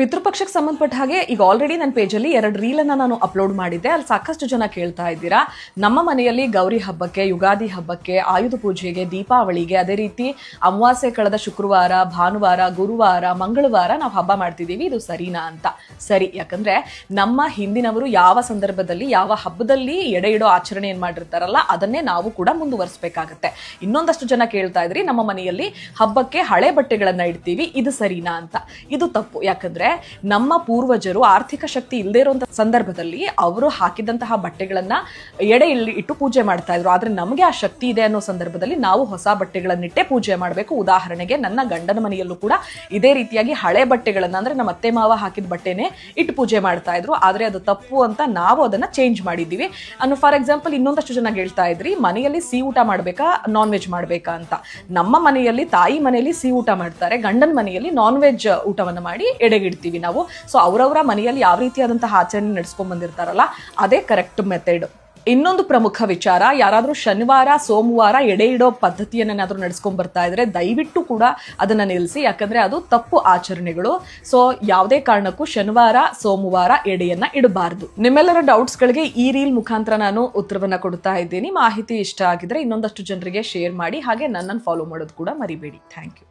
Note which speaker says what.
Speaker 1: ಪಿತೃಪಕ್ಷಕ್ಕೆ ಸಂಬಂಧಪಟ್ಟ ಹಾಗೆ ಈಗ ಆಲ್ರೆಡಿ ನನ್ನ ಪೇಜಲ್ಲಿ ಎರಡು ರೀಲನ್ನು ನಾನು ಅಪ್ಲೋಡ್ ಮಾಡಿದ್ದೆ. ಅಲ್ಲಿ ಸಾಕಷ್ಟು ಜನ ಕೇಳ್ತಾ ಇದ್ದೀರಾ. ನಮ್ಮ ಮನೆಯಲ್ಲಿ ಗೌರಿ ಹಬ್ಬಕ್ಕೆ, ಯುಗಾದಿ ಹಬ್ಬಕ್ಕೆ, ಆಯುಧ ಪೂಜೆಗೆ, ದೀಪಾವಳಿಗೆ ಅದೇ ರೀತಿ ಅಮಾವಾಸ್ಯೆ ಕಳೆದ ಶುಕ್ರವಾರ, ಭಾನುವಾರ, ಗುರುವಾರ, ಮಂಗಳವಾರ ನಾವು ಹಬ್ಬ ಮಾಡ್ತಿದ್ದೀವಿ. ಇದು ಸರಿನಾ ಅಂತ. ಸರಿ, ಯಾಕಂದರೆ ನಮ್ಮ ಹಿಂದಿನವರು ಯಾವ ಸಂದರ್ಭದಲ್ಲಿ, ಯಾವ ಹಬ್ಬದಲ್ಲಿ ಎಡೆ ಇಡೋ ಆಚರಣೆ ಏನು ಮಾಡಿರ್ತಾರಲ್ಲ, ಅದನ್ನೇ ನಾವು ಕೂಡ ಮುಂದುವರಿಸಬೇಕಾಗತ್ತೆ. ಇನ್ನೊಂದಷ್ಟು ಜನ ಕೇಳ್ತಾ ಇದ್ರಿ, ನಮ್ಮ ಮನೆಯಲ್ಲಿ ಹಬ್ಬಕ್ಕೆ ಹಳೆ ಬಟ್ಟೆಗಳನ್ನು ಇಡ್ತೀವಿ. ಇದು ಸರಿನಾ ಅಂತ. ಇದು ತಪ್ಪು. ಯಾಕಂದ್ರೆ ನಮ್ಮ ಪೂರ್ವಜರು ಆರ್ಥಿಕ ಶಕ್ತಿ ಇಲ್ಲದೆ ಇರುವಂತ ಸಂದರ್ಭದಲ್ಲಿ ಅವರು ಹಾಕಿದಂತಹ ಬಟ್ಟೆಗಳನ್ನ ಎಡೆ ಇಲ್ಲಿ ಇಟ್ಟು ಪೂಜೆ ಮಾಡ್ತಾ ಇದ್ರು. ಆದ್ರೆ ನಮಗೆ ಆ ಶಕ್ತಿ ಇದೆ ಅನ್ನೋ ಸಂದರ್ಭದಲ್ಲಿ ನಾವು ಹೊಸ ಬಟ್ಟೆಗಳನ್ನಿಟ್ಟೆ ಪೂಜೆ ಮಾಡಬೇಕು. ಉದಾಹರಣೆಗೆ ನನ್ನ ಗಂಡನ ಮನೆಯಲ್ಲೂ ಕೂಡ ಇದೇ ರೀತಿಯಾಗಿ ಹಳೆ ಬಟ್ಟೆಗಳನ್ನ, ಅಂದ್ರೆ ನಮ್ಮ ಅತ್ತೆ ಮಾವ ಹಾಕಿದ ಬಟ್ಟೆನೆ ಇಟ್ಟು ಪೂಜೆ ಮಾಡ್ತಾ ಇದ್ರು. ಆದ್ರೆ ಅದು ತಪ್ಪು ಅಂತ ನಾವು ಅದನ್ನ ಚೇಂಜ್ ಮಾಡಿದ್ದೀವಿ. ಅನ್ನು ಫಾರ್ ಎಕ್ಸಾಂಪಲ್ ಇನ್ನೊಂದಷ್ಟು ಜನ ಹೇಳ್ತಾ ಇದ್ರಿ, ಮನೆಯಲ್ಲಿ ಸಿ ಊಟ ಮಾಡ್ಬೇಕಾ ನಾನ್ ವೆಜ್ ಮಾಡ್ಬೇಕಾ ಅಂತ. ನಮ್ಮ ಮನೆಯಲ್ಲಿ, ತಾಯಿ ಮನೆಯಲ್ಲಿ ಸಿ ಊಟ ಮಾಡ್ತಾರೆ, ಗಂಡನ ಮನೆಯಲ್ಲಿ ನಾನ್ ವೆಜ್ ಊಟವನ್ನು ಮಾಡಿ ಎಡೆಗಿಡ್ತೀವಿ ನಾವು. ಸೊ ಅವರವರ ಮನೆಯಲ್ಲಿ ಯಾವ ರೀತಿಯಾದಂತಹ ಆಚರಣೆ ನಡೆಸ್ಕೊಂಡ್ ಬಂದಿರ್ತಾರಲ್ಲ, ಅದೇ ಕರೆಕ್ಟ್ ಮೆಥಡ್ ಇನ್ನೊಂದು ಪ್ರಮುಖ ವಿಚಾರ, ಯಾರಾದರೂ ಶನಿವಾರ, ಸೋಮವಾರ ಎಡೆ ಇಡೋ ಪದ್ಧತಿಯನ್ನೇನಾದರೂ ನಡೆಸ್ಕೊಂಡು ಬರ್ತಾ ಇದ್ರೆ ದಯವಿಟ್ಟು ಕೂಡ ಅದನ್ನ ನಿಲ್ಲಿಸಿ ಯಾಕಂದ್ರೆ ಅದು ತಪ್ಪು ಆಚರಣೆಗಳು. ಸೊ ಯಾವುದೇ ಕಾರಣಕ್ಕೂ ಶನಿವಾರ, ಸೋಮವಾರ ಎಡೆಯನ್ನ ಇಡಬಾರ್ದು. ನಿಮ್ಮೆಲ್ಲರ ಡೌಟ್ಸ್ಗಳಿಗೆ ಈ ರೀಲ್ ಮುಖಾಂತರ ನಾನು ಉತ್ತರವನ್ನು ಕೊಡ್ತಾ ಇದ್ದೀನಿ. ಮಾಹಿತಿ ಇಷ್ಟ ಆಗಿದ್ರೆ ಇನ್ನೊಂದಷ್ಟು ಜನರಿಗೆ ಶೇರ್ ಮಾಡಿ, ಹಾಗೆ ನನ್ನನ್ನು ಫಾಲೋ ಮಾಡೋದು ಕೂಡ ಮರಿಬೇಡಿ. Thank you